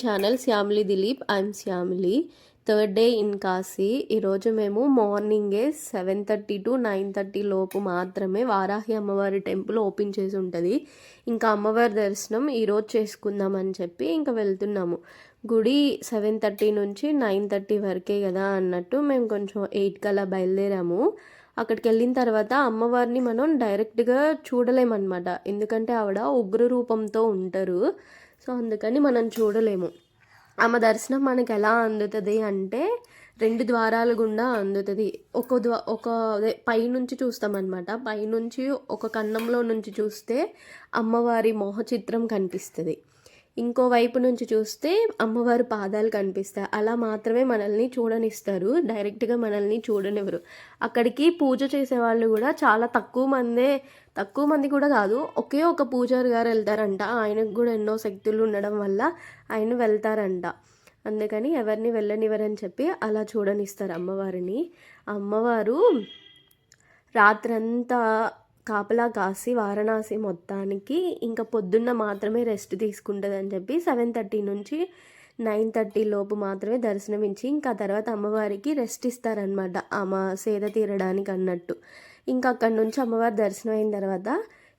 Channel Shyamili Dilip I'm Shyamili third day in Kashi ఈరోజు మేము మార్నింగే seven thirty to nine thirty లోపు మాత్రమే వారాహి అమ్మవారి టెంపుల్ ఓపెన్ చేసి ఉంటుంది. ఇంకా అమ్మవారి దర్శనం ఈరోజు చేసుకుందామని చెప్పి ఇంకా వెళ్తున్నాము. గుడి సెవెన్ థర్టీ నుంచి నైన్ థర్టీ వరకే కదా అన్నట్టు మేము కొంచెం ఎయిట్ కల్లా బయలుదేరాము. అక్కడికి వెళ్ళిన తర్వాత అమ్మవారిని మనం డైరెక్ట్గా చూడలేమన్నమాట. ఎందుకంటే ఆవిడ ఉగ్ర రూపంతో ఉంటారు. సో అందుకని మనం చూడలేము. ఆమె దర్శనం మనకి ఎలా అందుతుంది అంటే రెండు ద్వారాల గుండా అందుతుంది. ఒక ద్వా ఒక అదే పైనుంచి చూస్తామన్నమాట. పైనుంచి ఒక కన్నంలో నుంచి చూస్తే అమ్మవారి మోహ చిత్రం కనిపిస్తుంది. ఇంకో వైపు నుంచి చూస్తే అమ్మవారి పాదాలు కనిపిస్తాయి. అలా మాత్రమే మనల్ని చూడనిస్తారు. డైరెక్ట్గా మనల్ని చూడనివ్వరు. అక్కడికి పూజ చేసే వాళ్ళు కూడా చాలా తక్కువ మందే తక్కువ మంది కూడా కాదు. ఒకే ఒక పూజారి గారు వెళ్తారంట. ఆయనకు కూడా ఎన్నో శక్తులు ఉండడం వల్ల ఆయన వెళ్తారంట. అందుకని ఎవరిని వెళ్ళనివ్వరని చెప్పి అలా చూడనిస్తారు అమ్మవారిని. అమ్మవారు రాత్రంతా కాపలా కాసి వారణాసి మొత్తానికి ఇంకా పొద్దున్న మాత్రమే రెస్ట్ తీసుకుంటుందని చెప్పి సెవెన్ థర్టీ నుంచి నైన్ థర్టీ లోపు మాత్రమే దర్శనమించి ఇంకా తర్వాత అమ్మవారికి రెస్ట్ ఇస్తారనమాట ఆమె సేద తీరడానికి అన్నట్టు. ఇంకా అక్కడి నుంచి అమ్మవారి దర్శనం అయిన తర్వాత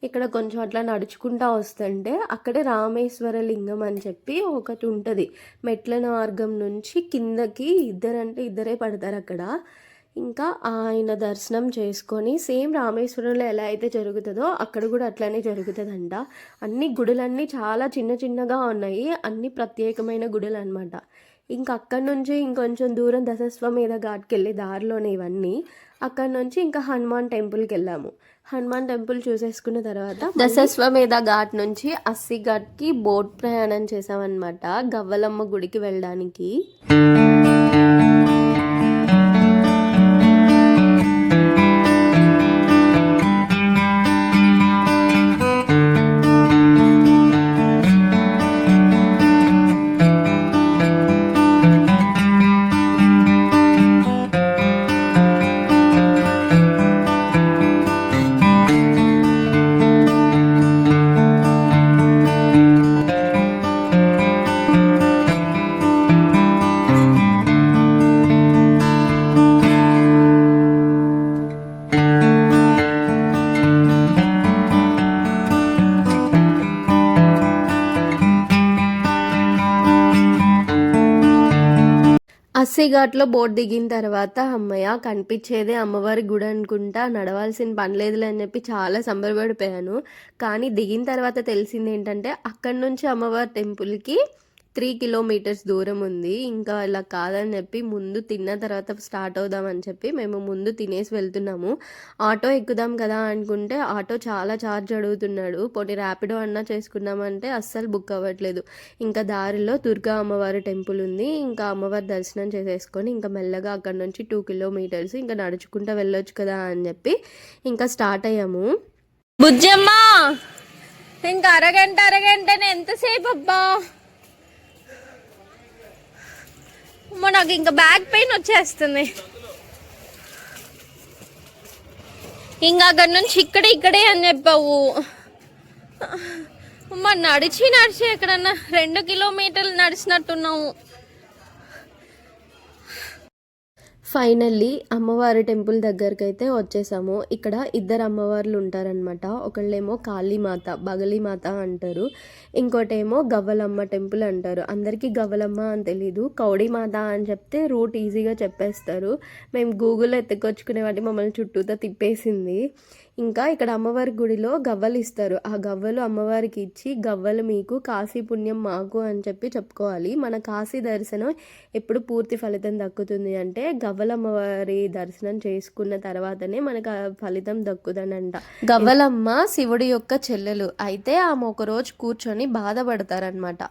ఇక్కడ కొంచెం అట్లా నడుచుకుంటా వస్తుంటే అక్కడే రామేశ్వర లింగం అని చెప్పి ఒకటి ఉంటుంది. మెట్ల మార్గం నుంచి కిందకి ఇద్దరంటే ఇద్దరే పడతారు అక్కడ. ఇంకా ఆయన దర్శనం చేసుకొని సేమ్ రామేశ్వరంలో ఎలా అయితే జరుగుతుందో అక్కడ కూడా అట్లనే జరుగుతుందంట. అన్ని గుడులన్నీ చాలా చిన్న చిన్నగా ఉన్నాయి. అన్ని ప్రత్యేకమైన గుడులు అనమాట ఇంకా అక్కడి నుంచి ఇంకొంచెం దూరం దశస్వమేధ ఘాట్కి వెళ్ళే దారిలోనే ఇవన్నీ. అక్కడ నుంచి ఇంకా హనుమాన్ టెంపుల్కి వెళ్ళాము. హనుమాన్ టెంపుల్ చూసేసుకున్న తర్వాత దశస్వమేధ ఘాట్ నుంచి అస్సి ఘాట్కి బోట్ ప్రయాణం చేసామన్నమాట గవ్వలమ్మ గుడికి వెళ్ళడానికి. అస్సిఘాట్లో బోట్ దిగిన తర్వాత అమ్మయ్య కనిపించేదే అమ్మవారి గుడి అనుకుంటా నడవాల్సిన పని లేదులే అని చెప్పి చాలా సంబరపడిపోయాను. కానీ దిగిన తర్వాత తెలిసింది ఏంటంటే అక్కడి నుంచి అమ్మవారి టెంపుల్కి త్రీ కిలోమీటర్స్ దూరం ఉంది. ఇంకా ఇలా కాదని చెప్పి ముందు తిన్న తర్వాత స్టార్ట్ అవుదామని చెప్పి మేము ముందు తినేసి వెళ్తున్నాము. ఆటో ఎక్కుదాం కదా అనుకుంటే ఆటో చాలా ఛార్జ్ అడుగుతున్నాడు. పోటీ ర్యాపిడో అన్నా చేసుకున్నామంటే అస్సలు బుక్ అవ్వట్లేదు. ఇంకా దారిలో దుర్గా అమ్మవారి టెంపుల్ ఉంది. ఇంకా అమ్మవారి దర్శనం చేసేసుకొని ఇంకా మెల్లగా అక్కడ నుంచి టూ కిలోమీటర్స్ ఇంకా నడుచుకుంటూ వెళ్ళొచ్చు కదా అని చెప్పి ఇంకా స్టార్ట్ అయ్యాము. బుజ్జమ్మ! ఇంకా అరగంట అరగంటనే ఎంతసేపు అబ్బా అమ్మో నాకు ఇంకా బ్యాక్ పెయిన్ వచ్చేస్తుంది. ఇంకా అక్కడ నుంచి ఇక్కడే ఇక్కడే అని చెప్పావు. అమ్మ నడిచి నడిచి ఎక్కడన్నా రెండు కిలోమీటర్లు నడిచినట్టున్నావు. ఫైనల్లీ అమ్మవారి టెంపుల్ దగ్గరికి అయితే వచ్చేసాము. ఇక్కడ ఇద్దరు అమ్మవార్లు ఉంటారనమాట ఒకళ్ళేమో కాళీమాత బగలిమాత అంటారు. ఇంకోటేమో గవ్వలమ్మ టెంపుల్ అంటారు. అందరికీ గవ్వలమ్మ అని తెలీదు. కౌడీమాత అని చెప్తే రూట్ ఈజీగా చెప్పేస్తారు. మేము గూగుల్లో ఎత్తుకొచ్చుకునే వాటి మమ్మల్ని చుట్టూతో తిప్పేసింది. ఇంకా ఇక్కడ అమ్మవారి గుడిలో గవ్వలు ఇస్తారు. ఆ గవ్వలు అమ్మవారికి ఇచ్చి గవ్వలు మీకు కాశీ పుణ్యం మాకు అని చెప్పి చెప్పుకోవాలి. మన కాశీ దర్శనం ఎప్పుడు పూర్తి ఫలితం దక్కుతుంది అంటే గవ్వల అమ్మవారి దర్శనం చేసుకున్న తర్వాతనే మనకు ఆ ఫలితం దక్కుదనంట. గవ్వలమ్మ శివుడి యొక్క చెల్లెలు. అయితే ఆమె ఒక రోజు కూర్చొని బాధపడతారనమాట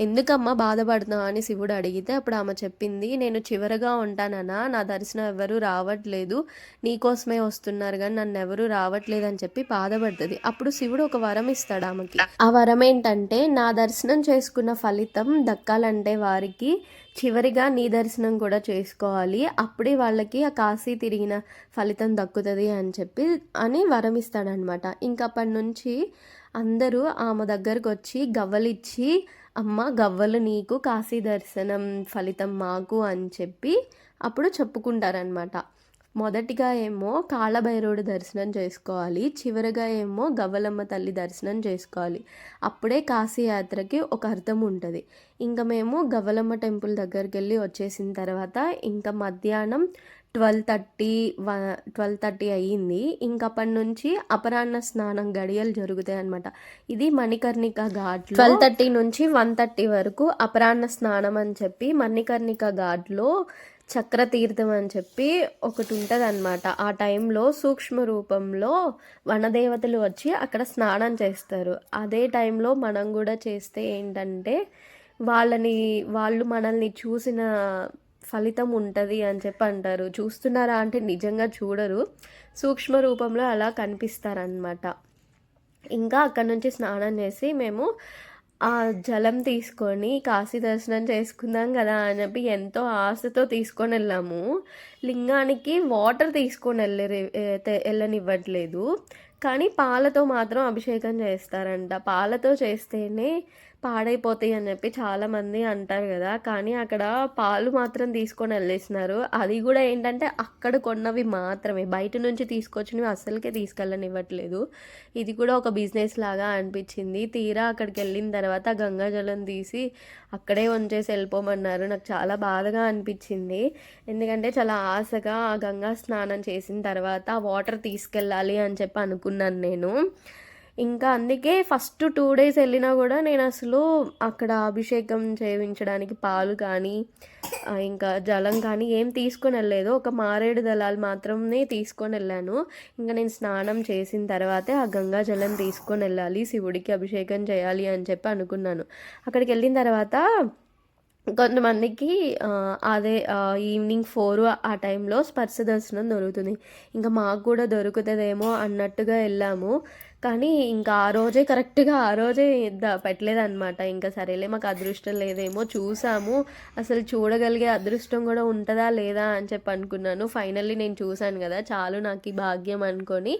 ఎందుకమ్మా బాధపడుతున్నావు? అని శివుడు అడిగితే అప్పుడు ఆమె చెప్పింది నేను చివరగా ఉంటానన్నా నా దర్శనం ఎవరు రావట్లేదు. నీకోసమే వస్తున్నారు కానీ నన్ను ఎవరు రావ అని చెప్పి బాధపడుతుంది అప్పుడు శివుడు ఒక వరం ఇస్తాడు ఆమెకి. ఆ వరం ఏంటంటే నా దర్శనం చేసుకున్న ఫలితం దక్కాలంటే వారికి చివరిగా నీ దర్శనం కూడా చేసుకోవాలి. అప్పుడే వాళ్ళకి ఆ కాశీ తిరిగిన ఫలితం దక్కుతుంది అని చెప్పి అని వరం ఇస్తాడనమాట ఇంకప్పటి నుంచి అందరూ ఆమె దగ్గరకు వచ్చి గవ్వలిచ్చి అమ్మ గవ్వలు నీకు కాశీ దర్శనం ఫలితం మాకు అని చెప్పి అప్పుడు చెప్పుకుంటారనమాట మొదటిగా ఏమో కాళభైరవుడి దర్శనం చేసుకోవాలి. చివరిగా ఏమో గవ్వలమ్మ తల్లి దర్శనం చేసుకోవాలి. అప్పుడే కాశీయాత్రకి ఒక అర్థం ఉంటుంది. ఇంకా మేము గవ్వలమ్మ టెంపుల్ దగ్గరికి వెళ్ళి వచ్చేసిన తర్వాత ఇంకా మధ్యాహ్నం ట్వెల్వ్ థర్టీ వ ట్వెల్వ్ థర్టీ అయ్యింది. ఇంకప్పటి నుంచి అపరాహ్న స్నానం గడియలు జరుగుతాయి అనమాట ఇది మణికర్ణిక ఘాట్ ట్వెల్వ్ థర్టీ నుంచి వన్ థర్టీ వరకు అపరాహ్న స్నానం అని చెప్పి మణికర్ణిక ఘాట్లో చక్రతీర్థం అని చెప్పి ఒకటి ఉంటుంది అనమాట ఆ టైంలో సూక్ష్మ రూపంలో వనదేవతలు వచ్చి అక్కడ స్నానం చేస్తారు. అదే టైంలో మనం కూడా చేస్తే ఏంటంటే వాళ్ళని వాళ్ళు మనల్ని చూసిన ఫలితం ఉంటుంది అని చెప్పి అంటారు. చూస్తున్నారా అంటే నిజంగా చూడరు. సూక్ష్మ రూపంలో అలా కనిపిస్తారనమాట ఇంకా అక్కడ నుంచి స్నానం చేసి మేము ఆ జలం తీసుకొని కాశీ దర్శనం చేసుకుందాం కదా అని చెప్పి ఎంతో ఆశతో తీసుకొని వెళ్ళాము. లింగానికి వాటర్ తీసుకొని వెళ్ళే వెళ్ళనివ్వట్లేదు. కానీ పాలతో మాత్రం అభిషేకం చేస్తారంట. పాలతో చేస్తేనే పాడైపోతాయి అని చెప్పి చాలామంది అంటారు కదా. కానీ అక్కడ పాలు మాత్రం తీసుకొని వెళ్ళేసినారు. అది కూడా ఏంటంటే అక్కడ కొన్నవి మాత్రమే. బయట నుంచి తీసుకొచ్చినవి అస్సలకే తీసుకెళ్ళనివ్వట్లేదు. ఇది కూడా ఒక బిజినెస్ లాగా అనిపించింది. తీరా అక్కడికి వెళ్ళిన తర్వాత గంగాజలం తీసి అక్కడే వంచేసి వెళ్ళిపోమన్నారు. నాకు చాలా బాధగా అనిపించింది. ఎందుకంటే చాలా ఆశగా ఆ గంగా స్నానం చేసిన తర్వాత వాటర్ తీసుకెళ్ళాలి అని చెప్పి అనుకున్నాను నేను. ఇంకా అందుకే ఫస్ట్ టూ డేస్ వెళ్ళినా కూడా నేను అసలు అక్కడ అభిషేకం చేయించడానికి పాలు కానీ ఇంకా జలం కానీ ఏం తీసుకొని వెళ్ళలేదు. ఒక మారేడు దళాలు మాత్రమే తీసుకొని వెళ్ళాను. ఇంకా నేను స్నానం చేసిన తర్వాతే ఆ గంగా జలం తీసుకొని వెళ్ళాలి శివుడికి అభిషేకం చేయాలి అని చెప్పి అనుకున్నాను. అక్కడికి వెళ్ళిన తర్వాత కొంతమందికి అదే ఈవినింగ్ ఫోర్ ఆ టైంలో స్పర్శ దర్శనం దొరుకుతుంది. ఇంకా మాకు కూడా దొరుకుతుందేమో అన్నట్టుగా వెళ్ళాము. కానీ ఇంకా ఆ రోజే కరెక్ట్గా ఆ రోజే పెట్టలేదన్నమాట. ఇంకా సరేలే మాకు అదృష్టం లేదేమో చూసాము. అసలు చూడగలిగే అదృష్టం కూడా ఉంటుందా లేదా అని చెప్పి అనుకున్నాను. ఫైనల్లీ నేను చూశాను కదా చాలు నాకు ఈ భాగ్యం అనుకొని.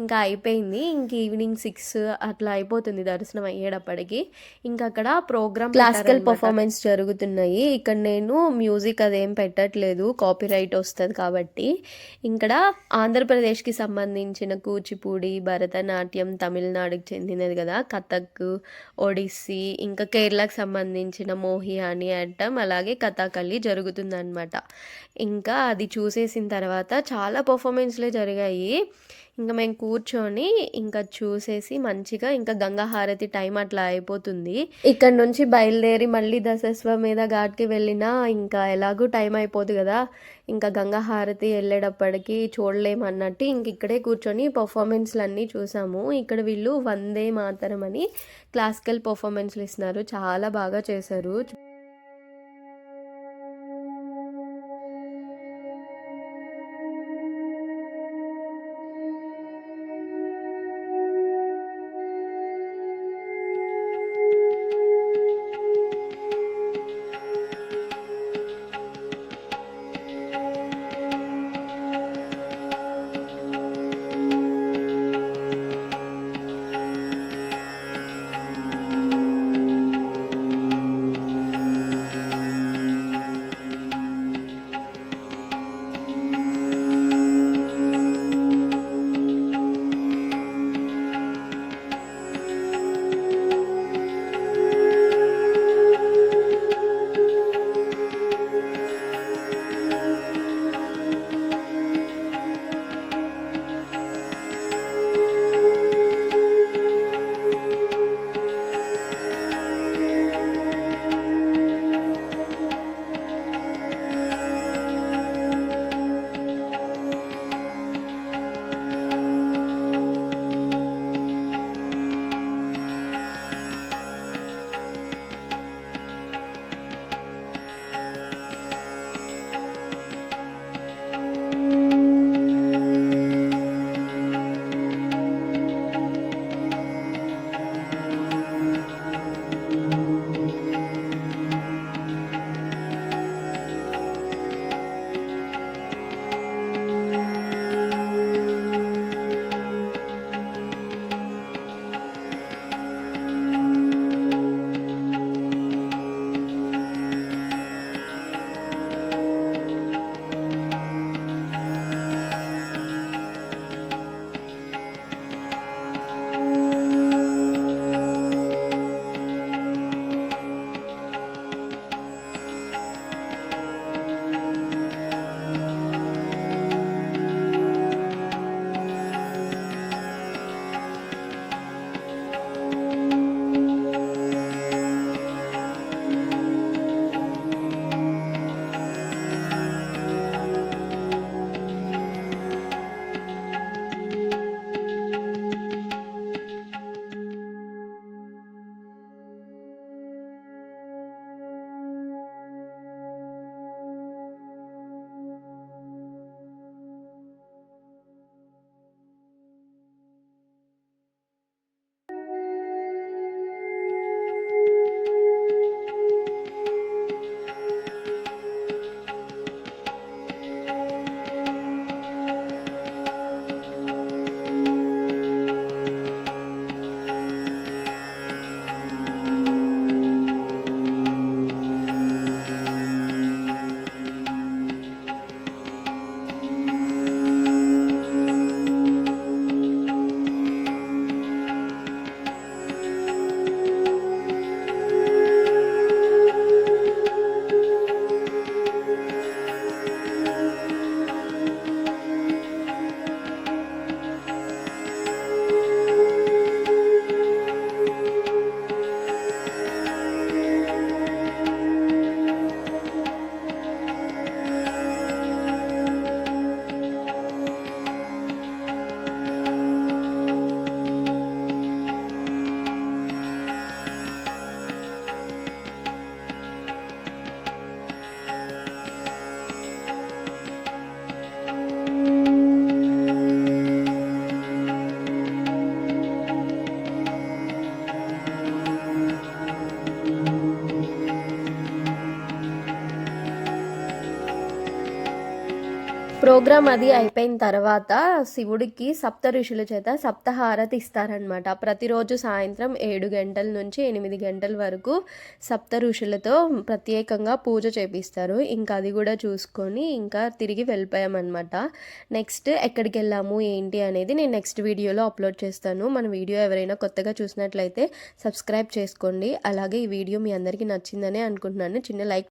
ఇంకా అయిపోయింది. ఇంక ఈవినింగ్ సిక్స్ అట్లా అయిపోతుంది దర్శనం అయ్యేటప్పటికి. ఇంకా అక్కడ ప్రోగ్రామ్ క్లాసికల్ పర్ఫార్మెన్స్ జరుగుతున్నాయి. ఇక్కడ నేను మ్యూజిక్ అదేం పెట్టట్లేదు. కాపీ రైట్ వస్తుంది కాబట్టి. ఇక్కడ ఆంధ్రప్రదేశ్కి సంబంధించిన కూచిపూడి భరతనాట్యం నాట్యం తమిళనాడుకి చెందినది కదా. కథక్ ఒడిస్సీ ఇంకా కేరళకు సంబంధించిన మోహియాని అడ్డం అలాగే కథాకళి జరుగుతుందన్నమాట. ఇంకా అది చూసేసిన తర్వాత చాలా పర్ఫార్మెన్స్లే జరిగాయి. ఇంకా మేము కూర్చొని ఇంకా చూసేసి మంచిగా ఇంకా గంగా హారతి టైం అట్లా అయిపోతుంది. ఇక్కడ నుంచి బయలుదేరి మళ్ళీ దశస్వ మీద ఘాట్కి వెళ్ళినా ఇంకా ఎలాగూ టైం అయిపోదు కదా. ఇంకా గంగా హారతి వెళ్ళేటప్పటికి చూడలేమన్నట్టు ఇంక ఇక్కడే కూర్చొని పర్ఫార్మెన్స్లు అన్నీ చూసాము. ఇక్కడ వీళ్ళు వందే మాతరం అని క్లాసికల్ పర్ఫార్మెన్స్లు ఇస్తున్నారు. చాలా బాగా చేశారు. ప్రోగ్రామ్ అది అయిపోయిన తర్వాత శివుడికి సప్త ఋషుల చేత సప్తహారతి ఇస్తారనమాట ప్రతిరోజు సాయంత్రం ఏడు గంటల నుంచి ఎనిమిది గంటల వరకు సప్త ఋషులతో ప్రత్యేకంగా పూజ చేపిస్తారు. ఇంకా అది కూడా చూసుకొని ఇంకా తిరిగి వెళ్ళిపోయామన్నమాట. నెక్స్ట్ ఎక్కడికి వెళ్ళాము ఏంటి అనేది నేను నెక్స్ట్ వీడియోలో అప్లోడ్ చేస్తాను. మన వీడియో ఎవరైనా కొత్తగా చూసినట్లయితే సబ్స్క్రైబ్ చేసుకోండి. అలాగే ఈ వీడియో మీ అందరికీ నచ్చిందని అనుకుంటున్నాను. చిన్న లైక్